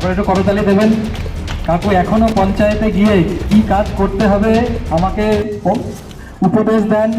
এবার একটু করতালি দেবেন? কাকু, এখনও পঞ্চায়েতে গিয়ে কি কাজ করতে হবে আমাকে উপদেশ দেন,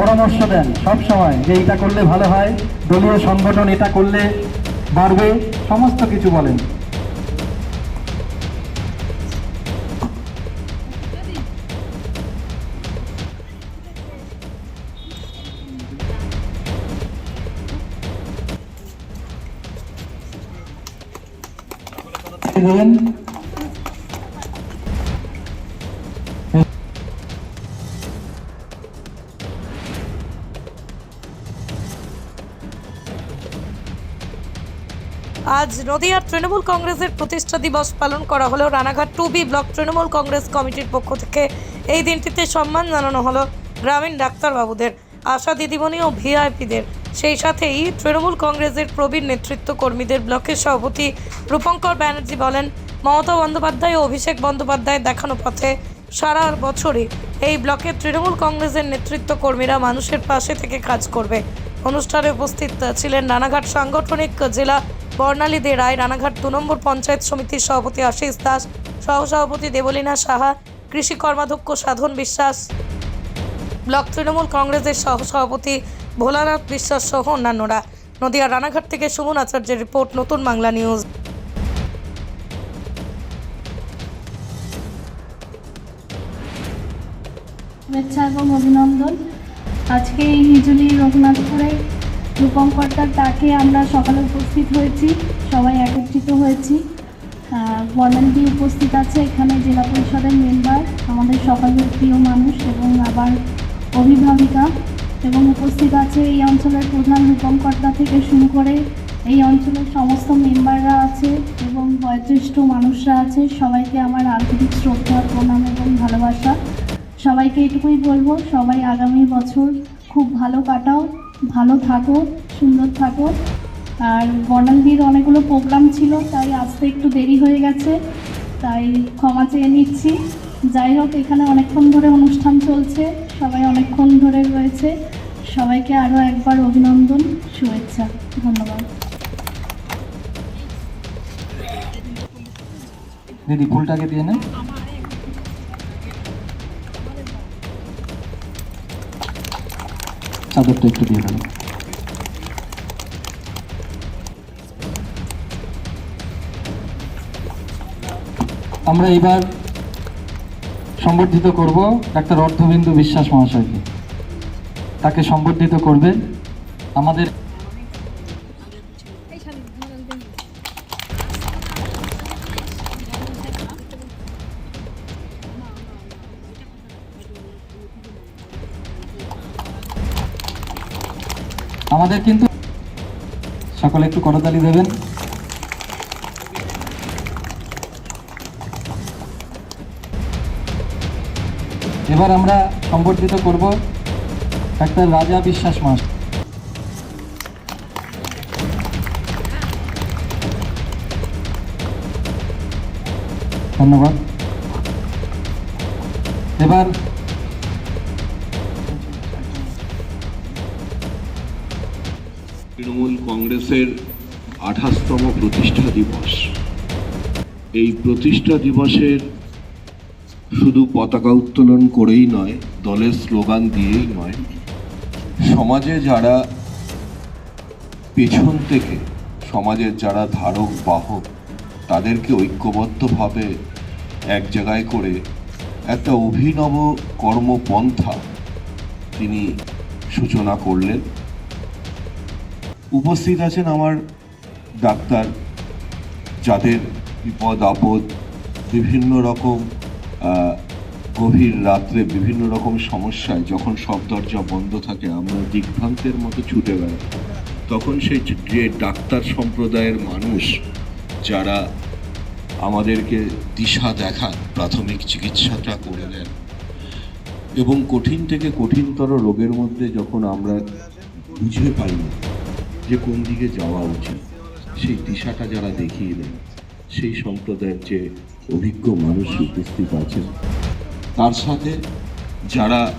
পরামর্শ দেন, সব সময় যে এটা করলে ভালো হয়, দলীয় সংগঠন এটা করলে বাড়বে, সমস্ত কিছু বলেন। দেবেন আজ নদিয়ার তৃণমূল কংগ্রেসের প্রতিষ্ঠা দিবস পালন করা হলো। Ranaghat two B block Trinamool Congress কমিটির পক্ষ থেকে এই দিনটিতে সম্মান জানানো হলো গ্রামীণ ডাক্তারবাবুদের, আশা দিদিমণি ও ভিআইপিদের। সেই সাথেই তৃণমূল কংগ্রেসের প্রবীণ নেতৃত্ব কর্মীদের ব্লকের সভাপতি রূপঙ্কর ব্যানার্জি বলেন, মমতা বন্দ্যোপাধ্যায় ও অভিষেক বন্দ্যোপাধ্যায় দেখানো পথে সারা বছরই এই ব্লকের তৃণমূল কংগ্রেসের নেতৃত্ব কর্মীরা মানুষের পাশে থেকে কাজ করবে। অনুষ্ঠানে উপস্থিত ছিলেন রানাঘাট সাংগঠনিক জেলা বর্ণালী দে রায়, রানাঘাট দু নম্বর পঞ্চায়েত সমিতির সভাপতি আশিস দাস, সহসভাপতি দেবলীনা সাহা, কৃষি কর্মাধ্যক্ষ সাধন বিশ্বাস। ব্লক তৃণমূল কংগ্রেসের সহসভাপতি ভোলানাথ বিশ্বাস সহ অন্যান্যরা। নদিয়া রানাঘাট থেকে সুমন আচার্যের রিপোর্ট, নতুন বাংলা নিউজ। শুভেচ্ছা এবং অভিনন্দন। আজকে এই হিজুলি রঘুনাথপুরে রূপঙ্কর্তার তাকে আমরা সকালে উপস্থিত হয়েছি, সবাই একত্রিত হয়েছি। বর্ণালী উপস্থিত আছে এখানে জেলা পরিষদের মেম্বার আমাদের সকলের প্রিয় মানুষ এবং আবার অভিভাবিকা। এবং উপস্থিত আছে এই অঞ্চলের প্রধান রূপঙ্কর্তা থেকে শুরু করে এই অঞ্চলের সমস্ত মেম্বাররা আছে এবং বয়োজ্যেষ্ঠ মানুষরা আছে। সবাইকে আমার আন্তরিক শ্রদ্ধা, প্রণাম এবং ভালোবাসা। সবাইকে এটুকুই বলব, সবাই আগামী বছর খুব ভালো কাটাও, ভালো থাকো, সুন্দর থাকো। আর বর্ণালীর অনেকগুলো প্রোগ্রাম ছিল, তাই আসতে একটু দেরি হয়ে গেছে, তাই ক্ষমা চেয়ে নিচ্ছি। যাই হোক, এখানে অনেকক্ষণ ধরে অনুষ্ঠান চলছে। সবাই অনেকক্ষণ ধরে রয়েছে। সবাইকে আরও একবার অভিনন্দন, শুভেচ্ছা, ধন্যবাদ। দিদি, ফুলটাকে দিয়ে নেন চাদরটা একটু দিয়ে দেবেন আমরা এবার সম্বর্ধিত করব ডাক্তার অর্ধবিন্দু বিশ্বাস মহাশয়কে। তাকে সম্বর্ধিত করবেন আমাদের আমাদের কিন্তু সকলে একটু করতালি দেবেন। এবার আমরা সম্বর্ধিত করব ডাক্তার রাজা বিশ্বাস মাস। ধন্যবাদ। এবার তৃণমূল কংগ্রেসের আঠাশতম প্রতিষ্ঠা দিবস। এই প্রতিষ্ঠা দিবসের শুধু পতাকা উত্তোলন করেই নয়, দলের স্লোগান দিয়েই নয়। সমাজে যারা পেছন থেকে, সমাজের যারা ধারক, বাহক, তাদেরকে ঐক্যবদ্ধভাবে এক জায়গায় করে একটা অভিনব কর্মপন্থা তিনি সূচনা করলেন। উপস্থিত আছেন আমার ডাক্তার, যাদের বিপদ আপদ বিভিন্ন রকম গভীর রাত্রে বিভিন্ন রকম সমস্যায় যখন সব দরজা বন্ধ থাকে, আমরা দিগ্ভ্রান্তের মতো ছুটে বেড়াই। তখন সেই যে ডাক্তার সম্প্রদায়ের মানুষ যারা আমাদেরকে দিশা দেখান, প্রাথমিক চিকিৎসাটা করে দেন এবং কঠিন থেকে কঠিনতর রোগের মধ্যে যখন আমরা বুঝে পাই না যে কোন দিকে যাওয়া উচিত, সেই দিশাটা যারা দেখিয়ে দেন, সেই সম্প্রদায়ের যে অভিজ্ঞ মানুষ উপস্থিত আছেন। তার সাথে যারা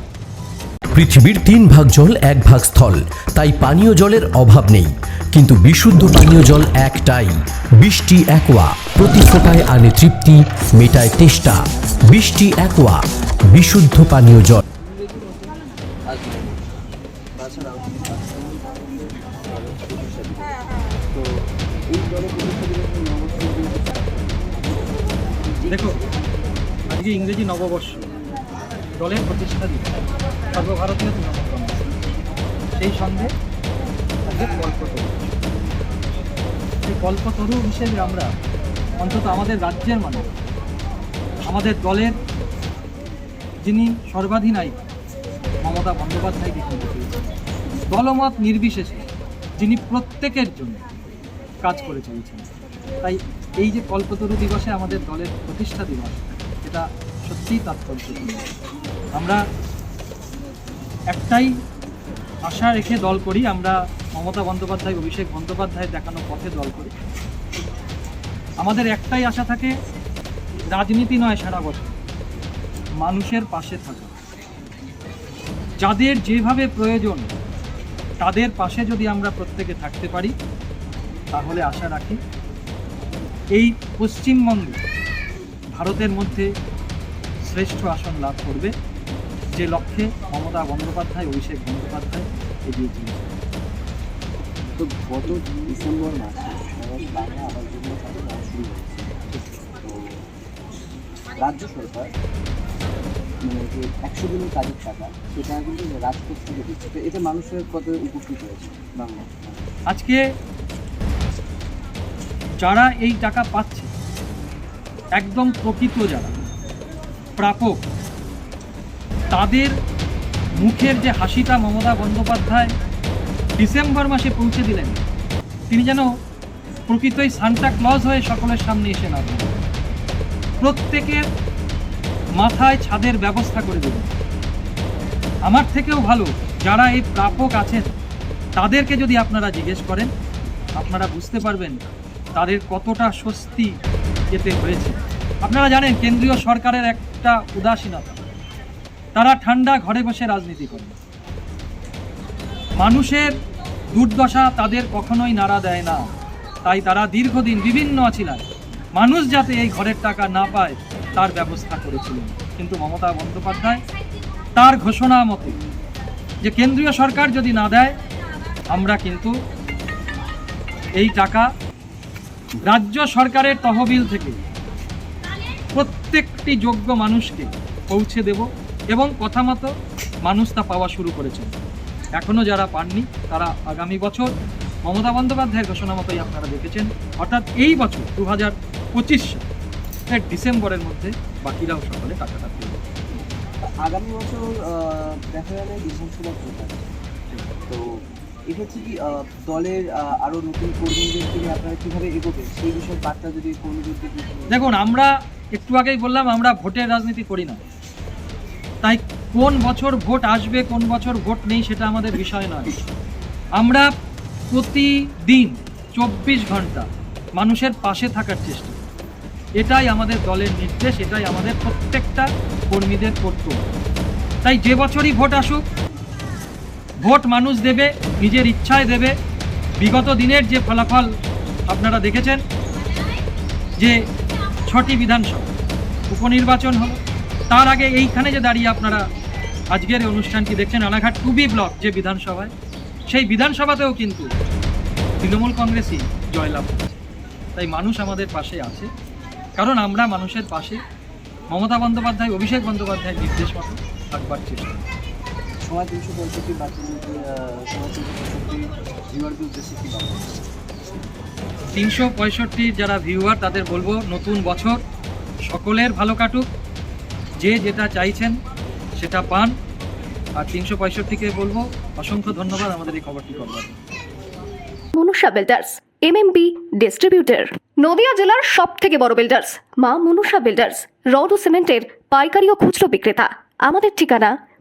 পৃথিবীর তিন ভাগ জল, এক ভাগ স্থল। তাই পানীয় জলের অভাব নেই। কিন্তু বিশুদ্ধ পানীয় জল একটাই। বৃষ্টি, একোয়া। প্রতি ফোটায় আনে তৃপ্তি, মেটায় তেষ্টা। বৃষ্টি, একোয়া। বিশুদ্ধ পানীয় জল। দেখো, আজকে ইংরেজি নববর্ষ। দলের প্রতিষ্ঠা দিবস। সর্বভারতীয় তৃণমূল কংগ্রেস। সেই সঙ্গে আজকে কল্পতরু সেই কল্পতরু হিসেবে আমরা অন্তত আমাদের রাজ্যের মানুষ আমাদের দলের যিনি সর্বাধিনায়ক, মমতা বন্দ্যোপাধ্যায়কে কিন্তু দলমত নির্বিশেষে যিনি প্রত্যেকের জন্য কাজ করে চলেছেন। তাই এই যে কল্পতরু দিবসে আমাদের দলের প্রতিষ্ঠা দিবস, এটা সত্যিই তাৎপর্যপূর্ণ আমরা একটাই আশা রেখে দল করি, আমরা মমতা বন্দ্যোপাধ্যায়, অভিষেক বন্দ্যোপাধ্যায় দেখানো পথে দল করি। আমাদের একটাই আশা থাকে, রাজনীতি নয় সারা বছর, মানুষের পাশে থাকা। যাদের যেভাবে প্রয়োজন, তাদের পাশে যদি আমরা প্রত্যেকে থাকতে পারি, তাহলে আশা রাখি এই পশ্চিমবঙ্গ ভারতের মধ্যে শ্রেষ্ঠ আসন লাভ করবে যে লক্ষ্যে মমতা বন্দ্যোপাধ্যায় অভিষেক বন্দ্যোপাধ্যায় এগিয়ে চলেছে তো গত ডিসেম্বর মাসে বাংলা আবাস যোজনা শুরু হয়েছে। তো রাজ্য সরকার মানে যে একশো দিনের কাজের টাকা সেটা কিন্তু রাজপথ থেকে দিচ্ছে। তো এতে মানুষের কত উপকৃত হয়েছে বাংলা আজকে যারা এই টাকা পাচ্ছে, একদম প্রকৃত যারা, প্রাপক, তাদের মুখের যে হাসিটা মমতা বন্দ্যোপাধ্যায় ডিসেম্বর মাসে পৌঁছে দিলেন, তিনি যেন প্রকৃতই সান্টা ক্লজ হয়ে সকলের সামনে এসে না প্রত্যেকের মাথায় ছাদের ব্যবস্থা করে দেবেন আমার থেকেও ভালো, যারা এই প্রাপক আছেন, তাদেরকে যদি আপনারা জিজ্ঞেস করেন, আপনারা বুঝতে পারবেন তাদের কতটা স্বস্তি এতে হয়েছে। আপনারা জানেন, কেন্দ্রীয় সরকারের একটা উদাসীনতা। তারা ঠান্ডা ঘরে বসে রাজনীতি করে। মানুষের দুর্দশা তাদের কখনোই নাড়া দেয় না। তাই তারা দীর্ঘদিন বিভিন্ন অছিলায়। মানুষ যাতে এই ঘরের টাকা না পায়, তার ব্যবস্থা করেছিলেন। কিন্তু মমতা বন্দ্যোপাধ্যায় তার ঘোষণা মতে যে কেন্দ্রীয় সরকার যদি না দেয়, আমরা কিন্তু এই টাকা রাজ্য সরকারের তহবিল থেকে প্রত্যেকটি যোগ্য মানুষকে পৌঁছে দেব এবং কথা মতো মানুষ তা পাওয়া শুরু করেছেন। এখনও যারা পাননি, তারা আগামী বছর মমতা বন্দ্যোপাধ্যায়ের ঘোষণা মতোই আপনারা দেখেছেন। অর্থাৎ এই বছর দু হাজার পঁচিশ ডিসেম্বরের মধ্যে বাকিরাও সকলে টাকাটা পেয়ে আগামী বছর দেখা গেলে তো এক্ষেত্রে কি দলের আহ, আরও নতুন কর্মীদের থেকে আপনারা কীভাবে এগোবে? সেই বিষয়ে বার্তা যদি কর্মীদেরকে দেখুন আমরা একটু আগেই বললাম আমরা ভোটের রাজনীতি করি না। তাই কোন বছর ভোট আসবে কোন বছর ভোট নেই সেটা আমাদের বিষয় নয়। আমরা প্রতিদিন চব্বিশ ঘণ্টা মানুষের পাশে থাকার চেষ্টা এটাই আমাদের দলের নির্দেশ এটাই আমাদের প্রত্যেকটা কর্মীদের কর্তব্য। তাই যে বছরই ভোট আসুক ভোট মানুষ দেবে, নিজের ইচ্ছায় দেবে। বিগত দিনের যে ফলাফল আপনারা দেখেছেন, যে ছটি বিধানসভা উপনির্বাচন হলো, তার আগে এইখানে যে দাঁড়িয়ে আপনারা আজকের অনুষ্ঠানটি দেখছেন রানাঘাট টু বি ব্লক যে বিধানসভায়, সেই বিধানসভাতেও কিন্তু তৃণমূল কংগ্রেসই জয়লাভ তাই মানুষ আমাদের পাশে আছে, কারণ আমরা মানুষের পাশে। মমতা বন্দ্যোপাধ্যায়, অভিষেক বন্দ্যোপাধ্যায়ের নির্দেশ মতো থাকবার চেষ্টা। সময় তিনশো পঁয়ষট্টি সময় তিনশো পঁয়ষট্টি ভিউয়ারদের উদ্দেশ্যে কি বার্তা তিনশো পঁয়ষট্টির যারা ভিউয়ার তাদের বলব নতুন বছর সকলের ভালো কাটুক যে যেটা চাইছেন সেটা পান। আর তিনশো পঁয়ষট্টিকে বলব অসংখ্য ধন্যবাদ আমাদের এই খবরটি করবার। জন্য। Manusha builders MMB distributor Nadia জেলার সব থেকে বড় বিল্ডার্স মা মনুষা বিল্ডার্স রড ও সিমেন্টের পাইকারি ও খুচরো বিক্রেতা। আমাদের ঠিকানা